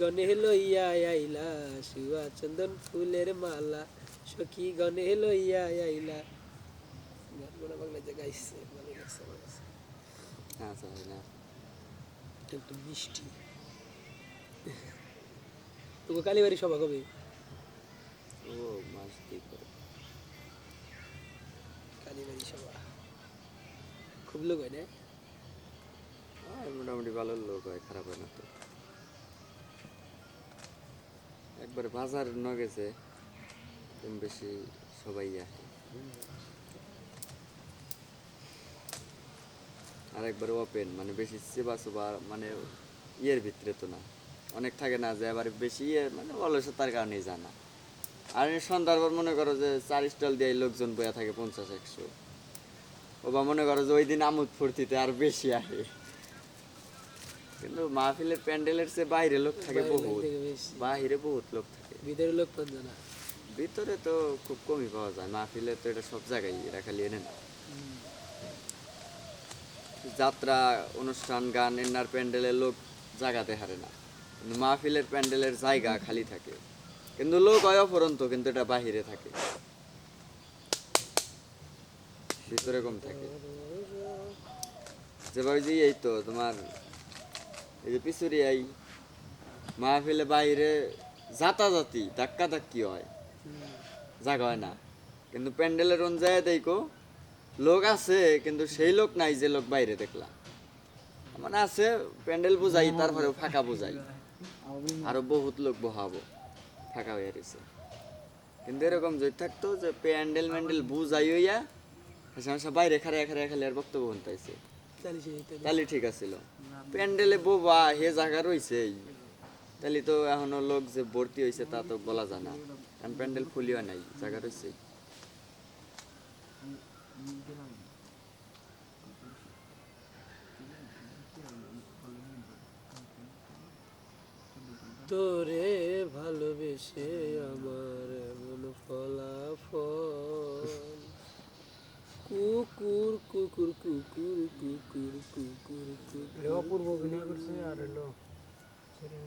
গনে লইয়া আইলা চন্দন ফুলের মালা সখী গনে লইয়া আইলা। গান গোনা বাংলাতে গাইছে ভালো লাগছে আমার কাছে। হ্যাঁ না একটু মিষ্টি। তোকে কালীবাড়ি সভা কবে? ও মাস কালীবাড়ি সভা। খুব লোক হয় না? আর মোটামুটি ভালো লোক হয় খারাপ হয় না তো। একবারে বাজার ন গেছে কম বেশি সবাই আসে। আর একবার ওপেন মানে বেশি সেবা সুবা মানে ইয়ের ভিতরে তো না। অনেক থাকে না যে এবার বেশি ইয়ে মানে অলসতার কারণেই জানা আর সন্ধ্যার মনে করো যে চার স্টল দিয়ে লোকজন বয়া থাকে পঞ্চাশ, একশো। ও বা মনে করো যে ওই দিন আমোদ ফুর্তিতে আর বেশি আসে। কিন্তু মাহফিলের প্যান্ডেলের চেয়ে বাইরে লোক থাকে বাইরে বহুত। লোক থাকে ভিতরে লোক পান না। ভিতরে তো খুব কমই পাওয়া যায়। মাহফিলে তো এটা সব জায়গায় এরা খালি এনে না। যাত্রা অনুষ্ঠান গান এনার প্যান্ডেলের লোক জায়গাতে হারে না। কিন্তু মাহফিলের প্যান্ডেলের জায়গা খালি থাকে। কিন্তু লোক হয় অপরন্ত কিন্তু এটা বাহিরে থাকে। ভিতরে কম থাকে। যেভাবে যে এই তো তোমার এই যে পিছুরি আই মাহফিলে বাইরে জাতাজাতি ধাক্কা ধাক্কি হয় জাগা হয় না। কিন্তু প্যান্ডেলের অনুযায়ী দেখো লোক আছে কিন্তু সেই লোক নাই যে লোক বাইরে দেখলাম। মানে আছে প্যান্ডেল বুঝাই তারপরে ফাঁকা বুঝাই। আরও বহুত লোক বহাবো ফাঁকা হয়ে রয়েছে। কিন্তু এরকম যদি থাকতো যে প্যান্ডেল ম্যান্ডেল বুঝাই হইয়া বাইরে খারে খারে খালি আর বক্তব্য শুনতাইছে তাহলে তাহলে ঠিক আছিল। প্যান্ডেলে বোবা হে জায়গা রইছে। তাহলে তো এখনও লোক যে ভর্তি হয়েছে তা তো বলা যায় না। কারণ প্যান্ডেল ফুলিও নাই জায়গা রয়েছে তোরে ভালোবেসে আমার ലോപൂർവത്തിനെ കുറിച്ച് അറിയല്ലോ ശരി